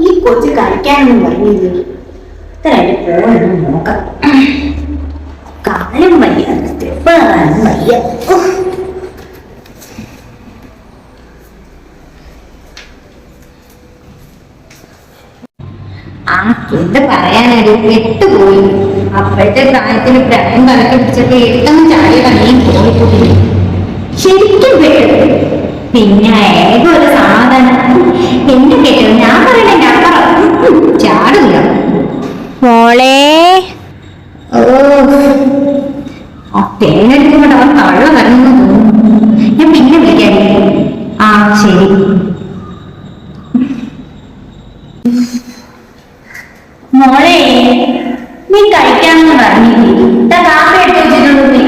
ഈ കൊച്ചു കളിക്കാനൊന്നും പറഞ്ഞില്ല ഇത്ര അതിന്റെ ഫോണൊന്നും നോക്കാം. കാലും വയ്യ സ്റ്റെപ്പാനും വയ്യ. എന്ത് പറയാനൊരു പെട്ടുപോയി അപ്പോഴത്തെ പ്രായത്തിന് പ്രായം കണക്ക് പിടിച്ചപ്പോ എട്ടൊന്നും ചാടി കണ്ണിയും പോയിപ്പോയി മോളെ. ആ ശരി. മോളെ നീ കഴിക്കാമെന്ന് പറഞ്ഞില്ലേ? കാപ്പ എടുത്ത് വെച്ചിട്ടുണ്ട്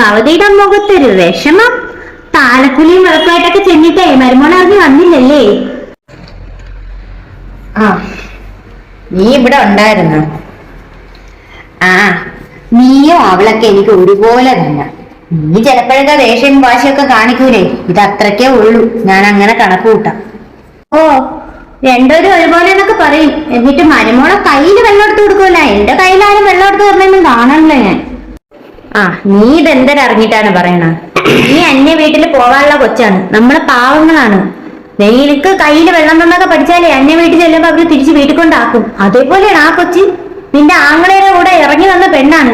ഭവതിയുടെ മുഖത്തൊരു വിഷമം. താലക്കുലിയും വെളുപ്പായിട്ടൊക്കെ ചെന്നിട്ടേ മരുമോൻ അറിഞ്ഞു വന്നില്ലല്ലേ? ആ നീ ഇവിടെ ഉണ്ടായിരുന്നു? ആ നീയും അവളൊക്കെ എനിക്ക് ഒരുപോലെ തന്നെ. നീ ചിലപ്പോഴൊക്കെ ദേഷ്യം വാശിയൊക്കെ കാണിക്കൂലേ? ഇത് അത്രക്കേ ഉള്ളൂ. ഞാൻ അങ്ങനെ കണക്ക് കൂട്ടാം. ഓ രണ്ടുപേരും ഒരുപോലെ എന്നൊക്കെ പറയും. എന്നിട്ട് മരുമോളെ കയ്യിൽ വെള്ളം എടുത്ത് കൊടുക്കൂല എന്റെ കയ്യിലാരും വെള്ളം എടുത്ത് തരണേന്നും കാണണല്ലോ ഞാൻ. ആ നീ ഇതെന്തരറിഞ്ഞിട്ടാണ് പറയണ? നീ അന്യ വീട്ടിൽ പോവാനുള്ള കൊച്ചാണ്. നമ്മളെ പാവങ്ങളാണ്. നിനക്ക് കയ്യിൽ വെള്ളം തന്നൊക്കെ പഠിച്ചാലേ അന്യ വീട്ടിൽ ചെല്ലുമ്പോ അവർ തിരിച്ച് വീട്ടിൽ കൊണ്ടാക്കും അതേപോലെയാണ് ആ കൊച്ചി. നിന്റെ ആങ്ങളയുടെ കൂടെ ഇറങ്ങി വന്ന പെണ്ണാണ്.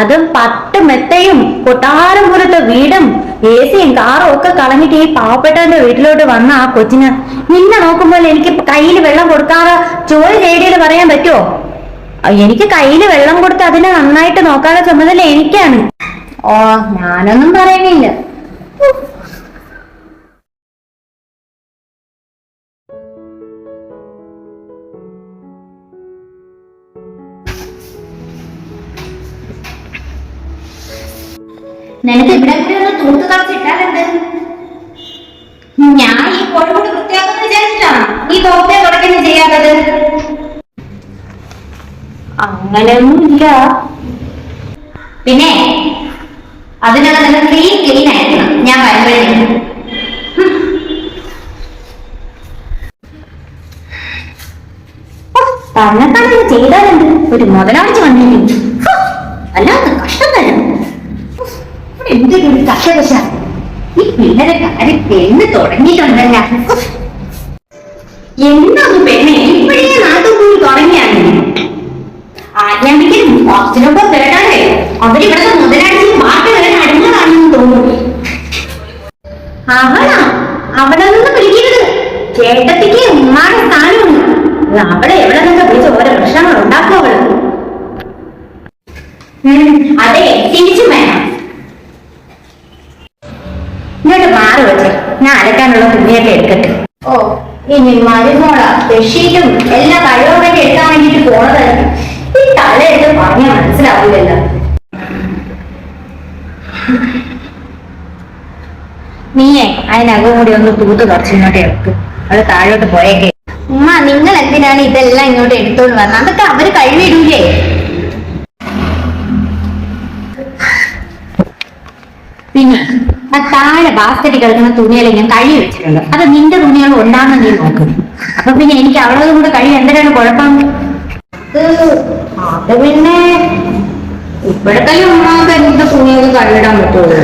അതും പത്ത് മെത്തയും കൊട്ടാരം പോലത്തെ വീടും എ സിയും കാറും ഒക്കെ കളഞ്ഞിട്ട് ഈ പാവപ്പെട്ടവന്റെ വീട്ടിലോട്ട് വന്ന ആ കൊച്ചിന്. നിന്നെ നോക്കുമ്പോൾ എനിക്ക് കയ്യിൽ വെള്ളം കൊടുക്കാതെ ജോലി ചെയ്തത് പറയാൻ പറ്റുമോ എനിക്ക് കയ്യിൽ വെള്ളം കൊടുത്ത് അതിനെ നന്നായിട്ട് നോക്കാനുള്ള ചുമതല എനിക്കാണ്. ഓ ഞാനൊന്നും പറയുന്നില്ല. നിനക്ക് ഇവിടെ തൂത്ത് കളച്ചിട്ടാലെന്ത് ഞാൻ ഈ കോഴിക്കോട് അങ്ങനെയൊന്നുമില്ല. പിന്നെ അതിനകത്ത് നിങ്ങൾ ക്ലീൻ ക്ലീൻ ആയിരിക്കണം. ഞാൻ വരുമ്പോഴേ തന്നെക്കാണത് ചെയ്താലുണ്ട് ഒരു മുതലാളിച്ച് വന്നിരിക്കും അല്ലാത്ത കഷ്ടം തന്നെ. എന്തൊരു കഷ്ടവശ ഈ പിള്ളേരെ കാര്യം പെണ്ണ് തുടങ്ങിയിട്ടുണ്ടല്ല. എന്താണ് പെണ്ണെ? കുറച്ചിനൊപ്പം തേടാതെ അവരിവിടുത്തെ മുതലാളിച്ച് ബാക്കി വരാൻ അടിഞ്ഞതാണെന്ന് തോന്നുന്നു. അവളാ അവളെ നിന്ന് പിടിക്കരുത് ചേട്ടത്തിക്ക് ഉമ്മാടെ സ്ഥാനമുണ്ട്. അവളെ എവിടെ നിന്നൊക്കെ വിളിച്ച് ഓരോ പ്രശ്നങ്ങൾ ഉണ്ടാക്കും അവൾ. അതെ തിരിച്ചു വേണം. ഇങ്ങോട്ട് മാറി വെച്ചേ ഞാൻ അലക്കാനുള്ള തുണിയൊക്കെ എടുക്കട്ടെ. ഓ ഇനി മരുമോള ബെഡ്ഷീറ്റും എല്ലാ കഴിവൊക്കെ എടുക്കാൻ വേണ്ടിട്ട് പോണതായിരിക്കും. ഈ തലയെടുത്ത് പറഞ്ഞാൽ മനസ്സിലാവില്ലല്ലോ. നീയേ അതിനകം കൂടി ഒന്ന് തൂത്ത് കുറച്ച് ഇങ്ങോട്ട് എടുത്തു അത് താഴോട്ട് പോയേക്കെ. ഉമ്മ നിങ്ങൾ എന്തിനാണ് ഇതെല്ലാം ഇങ്ങോട്ട് എടുത്തോണ്ട് വന്നത്? അതൊക്കെ അവർ കഴിവിടൂലേ പിന്നെ ആ താഴെ ബാസ്കറ്റ് കിടക്കുന്ന തുണികൾ ഞാൻ കഴി വെച്ചിട്ടുണ്ട്. അത് നിന്റെ തുണികൾ ഉണ്ടാകുന്ന നീ നോക്കും. അപ്പൊ പിന്നെ എനിക്ക് അവളോട് കൂടെ കഴി എന്തിനാണ് കുഴപ്പം? അത് പിന്നെ ഇപ്പോഴത്തെ ഉമ്മാക്ക് എന്ത് തുണിയൊക്കെ കണ്ടിടാൻ പറ്റുള്ളൂ.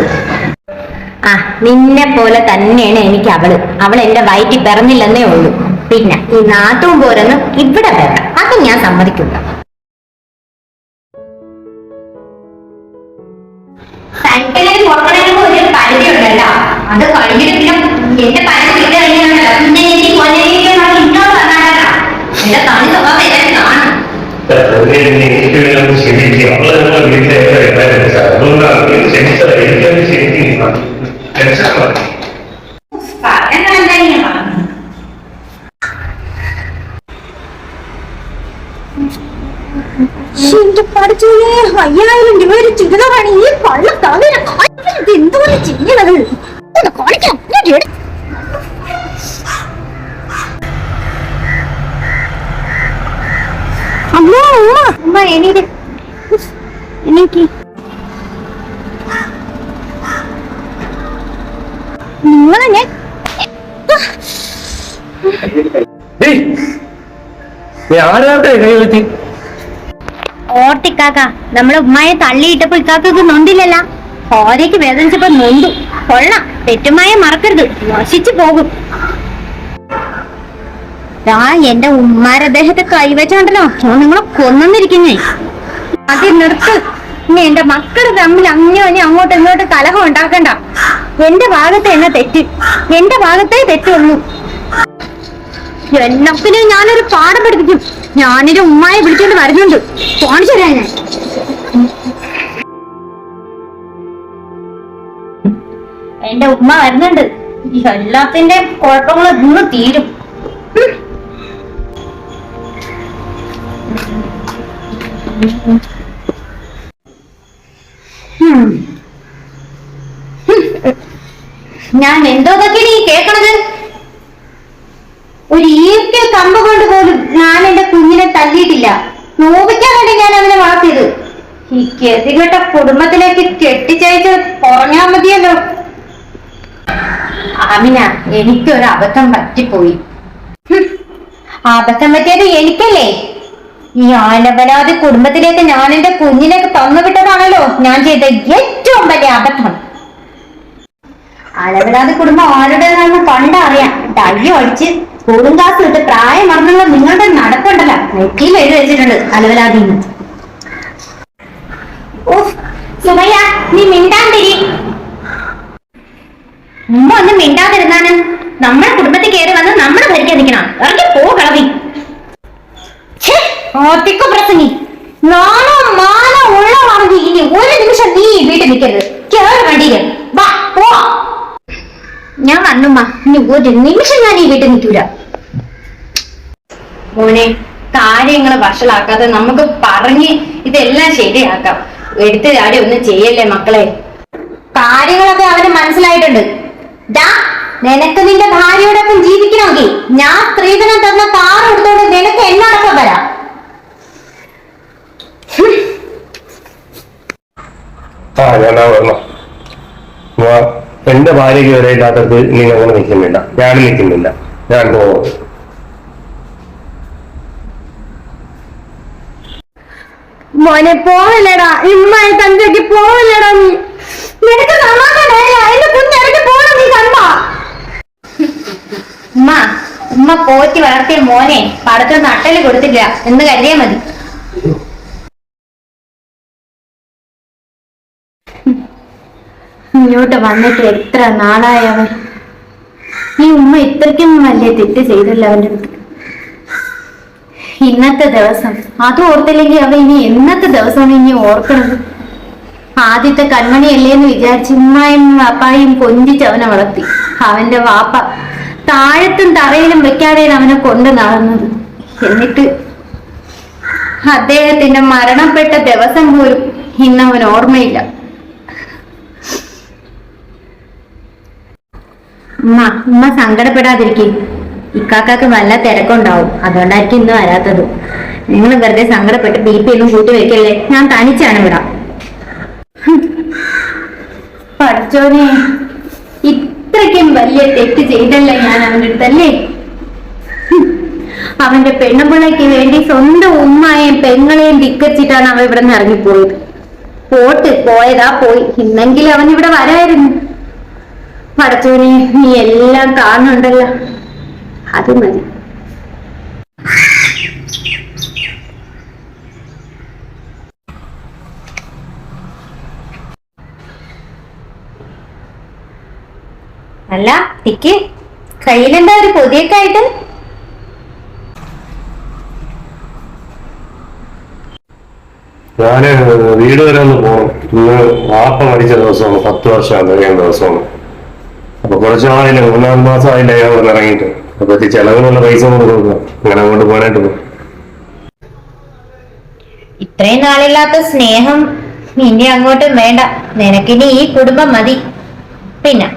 ആ നിന്നെ പോലെ തന്നെയാണ് എനിക്ക് അവൾ. അവൾ എന്റെ വയറ്റിൽ പിറന്നില്ലെന്നേ ഉള്ളൂ. പിന്നെ ഈ നാട്ടും പോരെന്ന് ഇവിടെ വേണ്ട. അത് ഞാൻ സമ്മതിക്കില്ല. ഉണ്ടല്ലോ അത് കഴിഞ്ഞിട്ട് പിന്നെ എന്റെ കഴിഞ്ഞാണല്ലോ പിന്നെ എനിക്ക് എന്റെ തനി സ്വഭാവം ക്ഷമിക്കുക അവളെ നമ്മൾ വീട്ടിലേക്ക് അതുകൊണ്ടാണ് ക്ഷമിച്ചത് എനിക്കത് എന്താ ഇങ്ങനെ പറഞ്ഞു പഠിച്ചേ അയ്യായിരം രൂപ ഒരു ചില്ലറാണ് ഈ കള്ള തവിര എന്തുകൊണ്ട് ചെയ്യണത് ഒന്ന് ഉമ്മ എണീറ്റ് എനിക്ക് നിങ്ങളെ ഞാൻ ഓർത്തിക്കാക്ക നമ്മളെ ഉമ്മായെ തള്ളിയിട്ടപ്പോ ഇക്കാക്കക്ക് നൊണ്ടില്ലല്ല ഓരേക്ക് വേദനിച്ചപ്പോ നൊന്തു. കൊള്ളാം തെറ്റുമായ മറക്കരുത്. നശിച്ചു പോകും. ആ എന്റെ ഉമ്മാരെ ദേഹത്തെ കൈവച്ചോണ്ടല്ലോ നിങ്ങളെ കൊന്നിരിക്കുന്നേ അത് നിർത്ത് ഇനി എന്റെ മക്കൾ തമ്മിൽ അങ്ങനെ അങ്ങോട്ടും ഇങ്ങോട്ടും കലഹം ഉണ്ടാക്കണ്ട. എന്റെ ഭാഗത്ത് എന്നെ തെറ്റ്? എന്റെ ഭാഗത്തേ തെറ്റുള്ളൂ. എല്ലാത്തിനും ഞാനൊരു പാഠം പഠിപ്പിക്കും. ഞാനൊരു ഉമ്മായെ വിളിച്ചോണ്ട് വരുന്നുണ്ട്. കാണിച്ചു തരാ ഞാൻ. എന്റെ ഉമ്മ വരുന്നുണ്ട്. എല്ലാത്തിന്റെ കുഴപ്പങ്ങൾ ഇന്ന് തീരും. ഞാൻ എന്തോതൊക്കെ നീ കേക്കണത്? ഒരു ഈർക്കിൽ കമ്പ് കൊണ്ട് പോലും ഞാൻ എന്റെ കുഞ്ഞിനെ തല്ലിയിട്ടില്ല. നോവിക്കാനാണ് ഞാൻ അവനെ വളർത്തിയത്. ഈ ഗതികെട്ട കുടുംബത്തിലേക്ക് കെട്ടിച്ചയച്ച് പറഞ്ഞാ മതിയല്ലോ. അമിന എനിക്കൊരു അബദ്ധം പറ്റിപ്പോയി അബദ്ധം പറ്റിയത് എനിക്കല്ലേ? ഈ കുടുംബത്തിലേക്ക് ഞാൻ എന്റെ തന്നു തന്നുവിട്ടതാണല്ലോ ഞാൻ ചെയ്ത ഏറ്റവും വലിയ അബദ്ധം. അലവരാതി കുടുംബം ആരുടേതാണെന്ന് കണ്ടറിയാം തയ്യ അടിച്ച് സ്കൂളും ക്ലാസ് വിട്ട് പ്രായം മറന്നുള്ള നിങ്ങളുടെ നടപ്പുണ്ടല്ലോ. നെറ്റിയിൽ എഴുതി വെച്ചിട്ടുണ്ട് അലവലാതി സുമയ്യ നീ മിണ്ടാണ്ടിരി. ഉമ്മ ഒന്ന് മിണ്ടാതിരുന്നാണ് നമ്മുടെ കുടുംബത്തിൽ കയറി വന്ന് നമ്മളെ ഭരിക്കാൻ നിൽക്കണം. ഇറങ്ങി ഓട്ടിക്കു പ്രസംഗി നാണോ മാനോ ഒരു നിമിഷം നീ വീട്ടിൽ നിൽക്കരുത്. കേറി വാ പോ ഞാൻ വന്നുമ്മ ഇനി ഒരു നിമിഷം ഞാൻ ഈ വീട്ടിൽ നിൽക്കൂല. മോനെ കാര്യങ്ങൾ വഷളാക്കാതെ നമുക്ക് പറഞ്ഞ് ഇതെല്ലാം ശരിയാക്കാം. എടുത്ത് ചാടി ഒന്നും ചെയ്യല്ലേ മക്കളെ? കാര്യങ്ങളൊക്കെ അവന് മനസ്സിലായിട്ടുണ്ട്. ദാ നിനക്ക് നിന്റെ ഭാര്യയോടൊപ്പം ജീവിക്കണമെങ്കിൽ ഞാൻ സ്ത്രീധനം തന്ന കാർ എടുത്തോണ്ട് നിനക്ക് എന്നോടൊപ്പം വരാം. ഞാൻ വരണം. എന്റെ ഭാര്യയ്ക്ക് വരെ ഇല്ലാത്തത് നിങ്ങൾ അങ്ങനെ നിൽക്കുന്നില്ല. ഞാനും നിൽക്കുന്നില്ല. ഞാൻ പോകും. മോനെ പോവല്ലടാ. ഇമ്മായി തന്തയ്ക്ക് പോവല്ലടാ നീ. നിനക്ക് സമാധാനമായില്ല. എന്റെ കുഞ്ഞിറങ്ങി പോണം നീ കണ്ട ഉമ്മ ഉമ്മ പോറ്റി വളർത്തിയ മോനെ പടത്തിന് നട്ടൽ കൊടുത്തില്ല. എന്ന് കരുതിയാ മതി. ഇങ്ങോട്ട് വന്നിട്ട് എത്ര നാളായവൻ ഈ ഉമ്മ ഇത്രയ്ക്കും വലിയ തെറ്റ് ചെയ്തല്ല അടുത്ത്? ഇന്നത്തെ ദിവസം അത് ഓർത്തില്ലെങ്കിൽ അവ ഇനി എന്നത്തെ ദിവസമാണ് ഇനി ഓർക്കണത് ആദ്യത്തെ കൺമണിയല്ലേ എന്ന് വിചാരിച്ച് ഉമ്മായും വാപ്പായും കൊഞ്ചിച്ച് അവനെ വളർത്തി. അവന്റെ വാപ്പ താഴത്തും തറയിലും വെക്കാതെയാണ് അവനെ കൊണ്ട് നടന്നത്. എന്നിട്ട് അദ്ദേഹത്തിന്റെ മരണപ്പെട്ട ദിവസം പോലും ഇന്നവൻ ഓർമ്മയില്ല. ഉമ്മ ഉമ്മ സങ്കടപ്പെടാതിരിക്കും. ഇക്കാക്കാക്ക് നല്ല തിരക്കുണ്ടാവും. അതുകൊണ്ടായിരിക്കും ഇന്ന് വരാത്തത്. നിങ്ങൾ വെറുതെ സങ്കടപ്പെട്ട് ബി പി ഒന്നും കൂട്ടി വെക്കല്ലേ? ഞാൻ തനിച്ചാണ് ഇവിടെ. പഠിച്ചോനെ. ഇത്രയ്ക്കും വലിയ തെറ്റ് ചെയ്തല്ല ഞാൻ അവന്റെ അടുത്തല്ലേ. അവന്റെ പെണ്ണുപിള്ളയ്ക്ക് വേണ്ടി സ്വന്തം ഉമ്മയെയും പെങ്ങളെയും വിക്കച്ചിട്ടാണ് അവൻ ഇവിടെ നിന്ന് ഇറങ്ങിപ്പോയത്. പോട്ട് പോയതാ പോയി. ഇന്നെങ്കിലും അവൻ ഇവിടെ വരായിരുന്നു. പടച്ചോനെ നീ എല്ലാം കാണുന്നുണ്ടല്ലോ. അത് മതി. അല്ല തിക്ക് കയ്യിലെന്താ ഒരു പൊതിയൊക്കെ ആയിട്ട്? ഞാൻ വീട് വരെ ഒന്ന് പോകണം ഇന്ന് വാപ്പ മരിച്ച ദിവസമാണ് പത്ത് വർഷം കഴിയുന്ന ദിവസമാണ്. അപ്പൊ കുറച്ച് മൂന്നാൽ മാസം ആയില്ല ഇവിടെ ഇറങ്ങിയിട്ട്. അപ്പൊ ചെലവിനുള്ള പൈസ കൊടുക്കുന്നു. അങ്ങനെ അങ്ങോട്ട് പോകാനായിട്ട് പോകും ഇത്രയും നാളില്ലാത്ത സ്നേഹം ഇനി അങ്ങോട്ടും വേണ്ട. നിനക്കിനി ഈ കുടുംബം മതി. പിന്നെ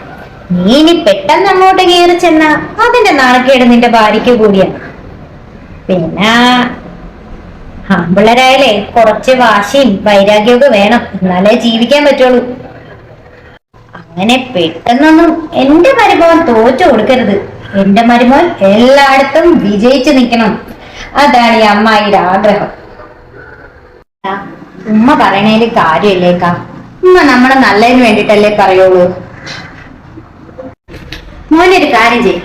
നീ ഇനി പെട്ടെന്ന് അങ്ങോട്ട് കയറി ചെന്ന അതിന്റെ നാണക്കേട് നിന്റെ ഭാര്യയ്ക്ക് കൂടിയാണ് പിന്നെ ആമ്പിള്ളരായാലേ കുറച്ച് വാശിയും വൈരാഗ്യമൊക്കെ വേണം. എന്നാലേ ജീവിക്കാൻ പറ്റുള്ളൂ. അങ്ങനെ പെട്ടെന്നൊന്നും എന്റെ മരുമോൻ തോറ്റു കൊടുക്കരുത്. എന്റെ മരുമോൻ എല്ലായിടത്തും വിജയിച്ചു നിൽക്കണം. അതാണ് ഈ അമ്മായിയുടെ ആഗ്രഹം. ഉമ്മ പറയണേൽ കാര്യമില്ലേക്കാ ഉമ്മ നമ്മളെ നല്ലതിന് വേണ്ടിട്ടല്ലേ പറയുള്ളൂ. മോനെ ഒരു കാര്യം ചെയ്യും.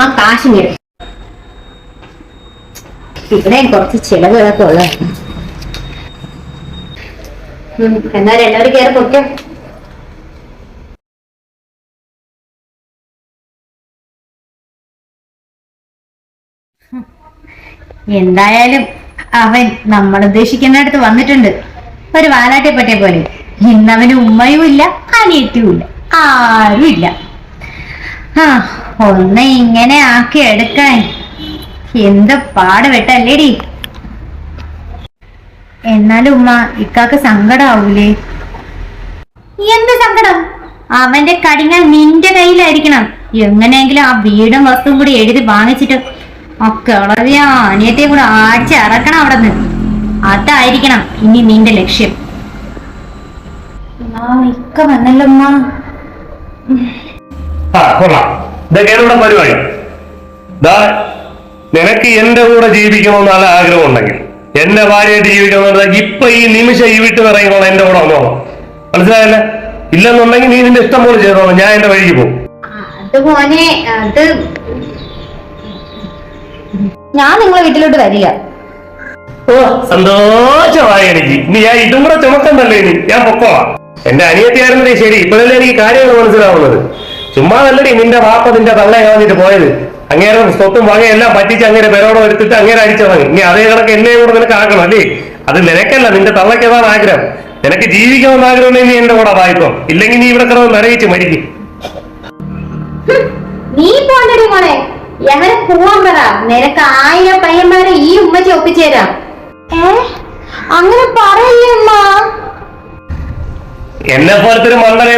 ആ കാശ് ഇങ്ങട്. ഇവിടെ കുറച്ച് ചിലവുകളൊക്കെ ഉള്ളതാണ്. എന്നാലും എല്ലാവരും കയറി പൊയ്ക്കോ. എന്തായാലും അവൻ നമ്മൾ ഉദ്ദേശിക്കുന്നിടത്ത് വന്നിട്ടുണ്ട്. ഒരു വാലാട്ടെ പറ്റിയ പോലെ. ഇന്നവന് ഉമ്മയും ഇല്ല അനിയത്തിയും ഇല്ല ആരും ഇല്ല. ആ ഒന്ന് ഇങ്ങനെ ആക്കി എടുക്കാൻ. എന്ത് പാട് വെട്ടല്ലേടി എന്നാലും ഉമ്മ ഇക്കാക്ക് സങ്കടാവൂലേ? എന്ത് സങ്കടം? അവന്റെ കടിങ്ങ നിന്റെ കയ്യിലായിരിക്കണം. എങ്ങനെയെങ്കിലും ആ വീടും വസ്തുവും കൂടി എഴുതി വാങ്ങിച്ചിട്ട് ആ കിളവിയ അനിയത്തെ കൂടെ ആഴ്ച ഇറക്കണം അവിടെ നിന്ന് അതായിരിക്കണം ഇനി നിന്റെ ലക്ഷ്യം. ഇക്ക ഇതൊക്കെയാണ് പരിപാടി. ദാ നിനക്ക് എന്റെ കൂടെ ജീവിക്കണമെന്ന് നല്ല ആഗ്രഹം ഉണ്ടെങ്കിൽ എന്റെ ഭാര്യയായിട്ട് ജീവിക്കണം ഇപ്പൊ ഈ നിമിഷം ഈ വിട്ട് ഇറങ്ങിക്കോളാം എന്റെ കൂടെ വന്നോളാം. മനസ്സിലായല്ലേ? ഇല്ലെന്നുണ്ടെങ്കിൽ നീ നിന്റെ ഇഷ്ടം പോലെ ചെയ്തോളാം ഞാൻ എന്റെ വഴിക്ക് പോകും. അത് മോനെ അത് ഞാൻ നിങ്ങളെ വീട്ടിലോട്ട് വരില്ല. ഓ സന്തോഷമായി എനിക്ക്. ഇനി ഞാൻ ഇതും കൂടെ ചുമക്കണ്ടല്ലേ ഇനി. ഞാൻ പൊക്കോളാം. എന്റെ അനിയത്തിയായിരുന്നേ ശരി. ഇപ്പോഴല്ലേ എനിക്ക് കാര്യങ്ങൾ മനസ്സിലാവുന്നത്. ചുമ്മാ നല്ലടി നിന്റെ വാപ്പ നിന്റെ തള്ള കളഞ്ഞിട്ട് പോയത്. അങ്ങേരെ സ്വത്തും വകയെല്ലാം പറ്റിച്ച് അങ്ങനെ പെരോടെ വരുത്തിട്ട് അങ്ങനെ അടിച്ചതാണ് ഇനി അതേ കണക്ക് എന്നെ കൂടെ നിനക്ക് ആക്കണം അല്ലേ? അത് നിനക്കല്ല നിന്റെ തള്ളയ്ക്ക് അതാണ് ആഗ്രഹം. നിനക്ക് ജീവിക്കണമെന്ന് ആഗ്രഹം നീ എന്റെ കൂടെ വായിപ്പം ഇല്ലെങ്കിൽ നീ ഇവിടെ കിടന്ന് നിറയിച്ച് മരിക്കും. നീ പോണ്ടടി മോളെ. എങ്ങനെ പോവാൻ പറ നിനക്ക് ആയിരം പയ്യന്മാരെ ഈ ഉമ്മച്ചി ഒപ്പിച്ചേരാം ഏ? അങ്ങനെ പറയല്ലേ ഉമ്മ? എന്നെ പോലത്തെ ഒരു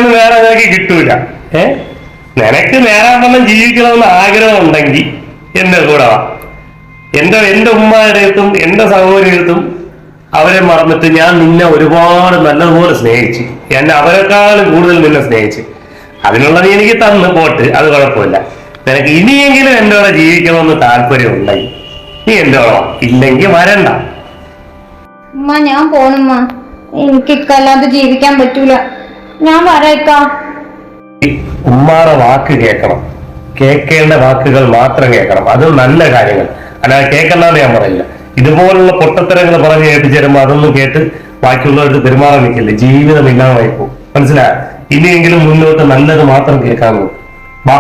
വേറെ നിനക്ക് കിട്ടൂല. ഏ? നിനക്ക് നേരാൻ വണ്ണം ജീവിക്കണമെന്ന് ആഗ്രഹം ഉണ്ടെങ്കിൽ എന്റെ കൂടെ വാ. എന്റെ എന്റെ ഉമ്മയുടെ അടുത്തും എന്റെ സഹോദരിയുടെ അടുത്തും അവരെ മറന്നിട്ട് ഞാൻ നിന്നെ ഒരുപാട് നല്ലതുപോലെ സ്നേഹിച്ചു. എന്നെ അവരെക്കാളും കൂടുതൽ നിന്നെ സ്നേഹിച്ചു. അതിനുള്ളത് എനിക്ക് തന്ന് പോട്ട് അത് കുഴപ്പമില്ല. നിനക്ക് ഇനിയെങ്കിലും എന്റെ കൂടെ ജീവിക്കണമെന്ന് താല്പര്യം ഉണ്ടായി നീ എന്റെ കൂടെ ഇല്ലെങ്കിൽ വരണ്ട. ഉമ്മ ഞാൻ പോണുമ്മ എനിക്ക് ഇക്കല്ലാതെ ജീവിക്കാൻ പറ്റൂല. ഞാൻ വരേക്കാം ഉമ്മാറെ വാക്ക് കേൾക്കണം. കേൾക്കേണ്ട വാക്കുകൾ മാത്രം കേൾക്കണം. അത് നല്ല കാര്യങ്ങൾ. അല്ലാതെ കേൾക്കണ്ടെന്ന് ഞാൻ പറയില്ല. ഇതുപോലുള്ള പൊട്ടത്തരങ്ങൾ പറഞ്ഞ് കേൾപ്പിച്ച് തരുമ്പോ അതൊന്നും കേട്ട് ബാക്കിയുള്ളവർക്ക് പെരുമാറാൻ നിൽക്കില്ല. ജീവിതം ഇല്ലാതായി പോകും. മനസ്സിലായ? ഇനിയെങ്കിലും മുന്നോട്ട് നല്ലത് മാത്രം കേൾക്കാമോ വാ